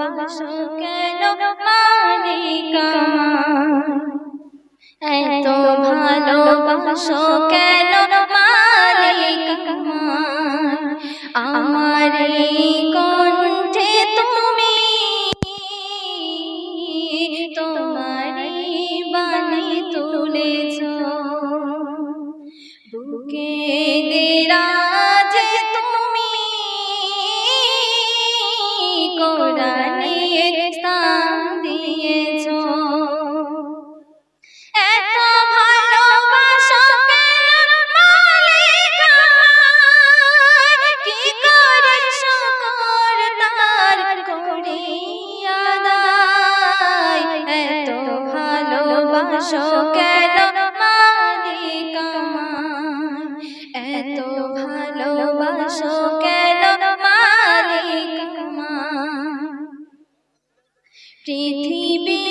ভালোবাসো কেন মালিকামা এত ভালোবাসো কেন পৃথিবী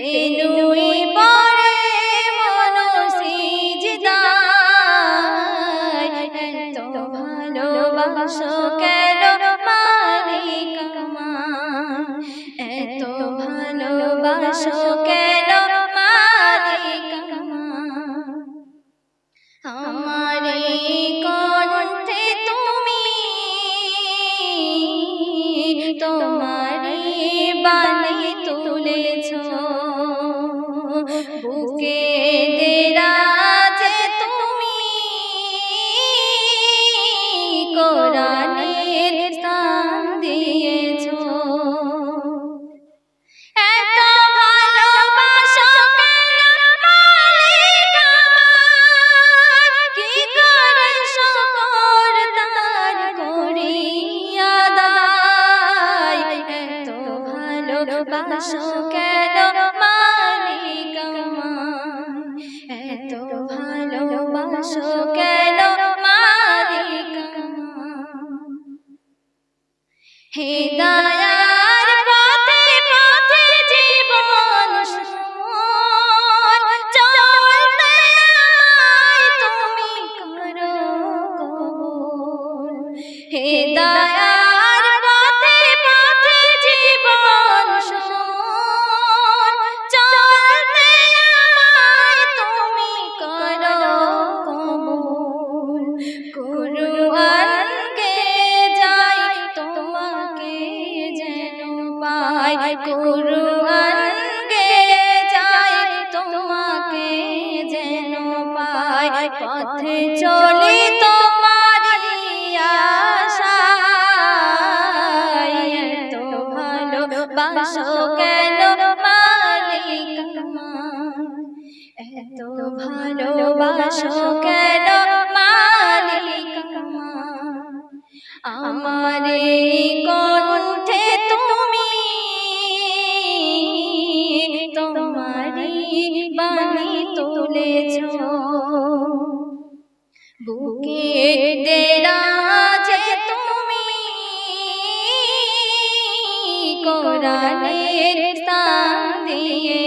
been. ভালোবাসো কুরবান তোমাকে যেন পায় পথে চলি তোমার কেন মালিক এত ভালোবাসো কেন বলেছ বুকে দেরাজে তুমি কোরআনের স্থান দিয়ে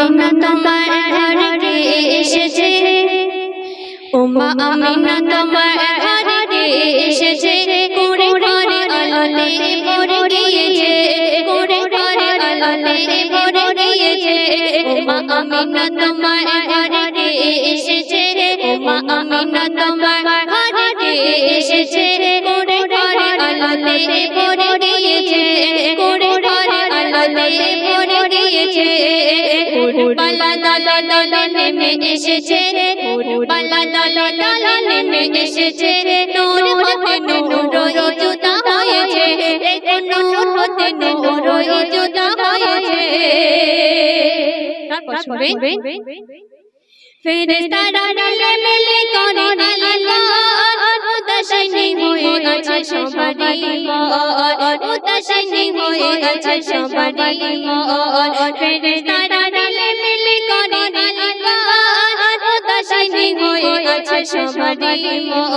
আমিনা তোমার ঘরে এসেছে। উমা আমিনা তোমার ঘরে এসেছে। করে করে আলোতে ভরে গিয়েছে। করে করে আলোতে ভরে গিয়েছে। উমা আমিনা তোমার ঘরে এসেছে। উমা আমিনা তোমার ঘরে এসেছে। করে করে আলোতে ভরে গিয়েছে। ভরে গিয়েছে পালা দলা দলা নেমে এসেছে পালা দলা দলা নেমে এসেছে নূর হতে নূর জুদা হয়েছে নূর হতে নূর জুদা হয়েছে তারপর শুনবেন ফেরেশতারা মিলে মিলে করে আলাল উদাসীনী হয়ে আছে আছে সবারই মন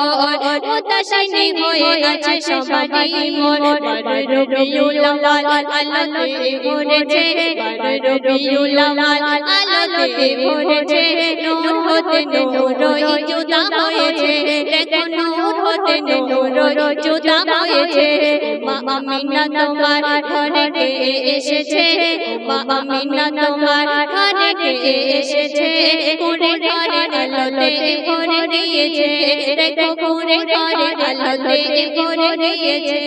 উদাসীনী হয়ে আছে সবারই মন বারে রবিউল আউয়াল আলোতে ভরেছে বারে রবিউল আউয়াল আলোতে ভরেছে নূর হতে নূর জুদা হয়েছে দেখো হতে নূর জুদা হয়েছে মা আমিনা তোমার ঘরে কে এসেছে। মা আমিনা তোমার ঘরে কে এসেছে। কুড়ে ঘরে আলোতে ভরে দিয়েছে। দেখো কুড়ে ঘরে আলোতে ভরে দিয়েছে।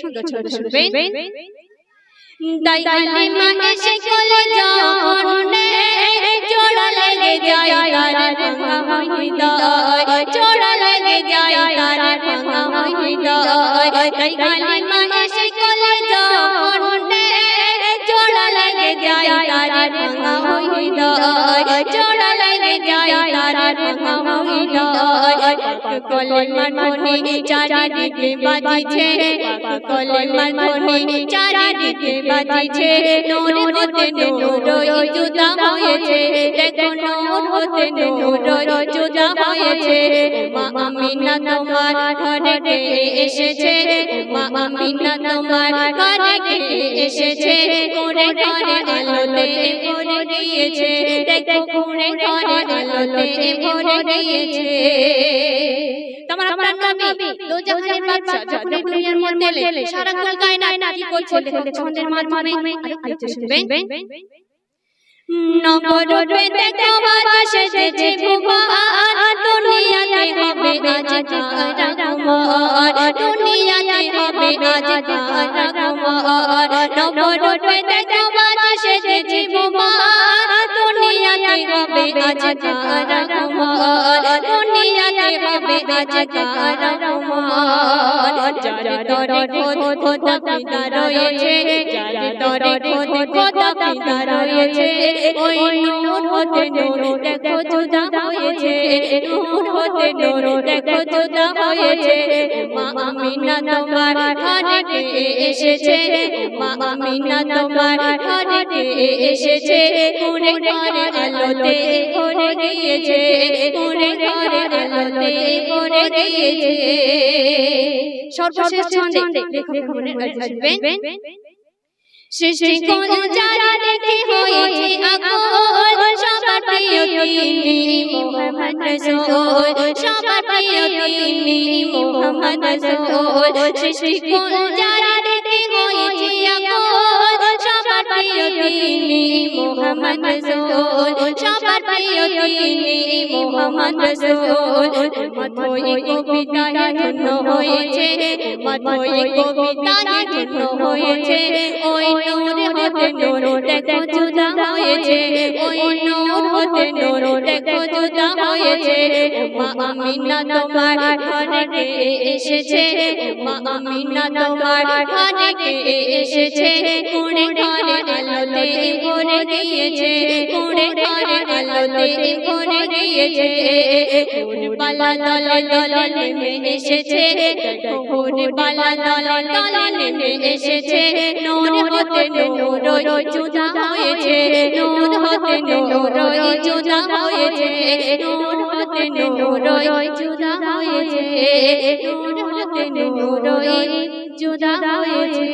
সুন্দর সুন্দর শুনবেন তাই কালিমা এসে চলে যখন চোরা লেগে যায়, তার ভাঙা হৃদয় চোরা লেগে যায়, তার ভাঙা হৃদয় তাই কালিমা এসে চলে যখন চোরা লেগে যায়, তার ভাঙা হৃদয় হৃদয় কলেমার ধ্বনি চারিদিকে বাজিছে কলেমার ধ্বনি চারিদিকে বাজিছে নূর হতে নূর জুদা হয়েছে দেখো নূর হতে নূর আলোতে ভরে দিয়েছে তোমার আপনার নবী দো বাদশা যখন এই দুনিয়ার মধ্যে এলে সারা কুল কায়নাত কি করছে ছন্দের মাধ্যমে আরেকটু শুনবেন? নবরূপে দেখো বাদশা সেজেছে ভুবন দুনিয়াতে হবে আজ তারা দুনিয়াতে হবে আজ তারা কুমার দেখো বাদশা সেজেছে ভুবন দুনিয়াতে হবে আজ তারা কুমার দুনিয়াতে কুমার যার তরে খোদ পিতা রয়েছে, যার তরে খোদ পিতা রয়েছে, ওই নূর হতে নূর দেখো জুদা হয়েছে, নূর হতে নূর দেখো জুদা হয়েছে, মা আমিনা তোমার ঘরে এসেছে, মা আমিনা তোমার ঘরে এসেছে কুড়ে ঘরে আলোতে ঘরে ভরে গিয়েছে। সর্বশেষ ছন্দে লেখক মনে আসবেন সৃষ্টি কোন যারা দেখে হয়েছে আগুন সবার প্রিয় তিনি মোহাম্মদ রাসূল সবার প্রিয় তিনি মোহাম্মদ রাসূল সৃষ্টি কোন যারা দেখে হয়েছে আগুন সবার প্রিয় তিনি মোহাম্মদ রাসূল, সবার প্রিয় তিনি মোহাম্মদ রাসূল। মতই কবিতায় ধন্য হয়েছে মতই কবিতায় ধন্য হয়েছে। ওই নূর হতে নূর দেখো জুদা হয়েছে, ওই নূর হতে নূর দেখো জুদা হয়েছে। মা আমিনা তোমার ঘরে এসেছে মা আমিনা তোমার ঘরে এসেছে। কুড়ে ঘরে আলোতে ভরে গিয়েছে কুড়ে ঘরে আলোতে ভরে গিয়েছে। ফুলবালা দলে দলে নেমে এসেছে ফুলবালা দলে দলে নেমে এসেছে। নূর হতে নূর জুদা হয়েছে, নূর হতে নূর জুদা হয়েছে। নূর হতে নূর জুদা হয়েছে, নূর হতে নূর জুদা হয়েছে।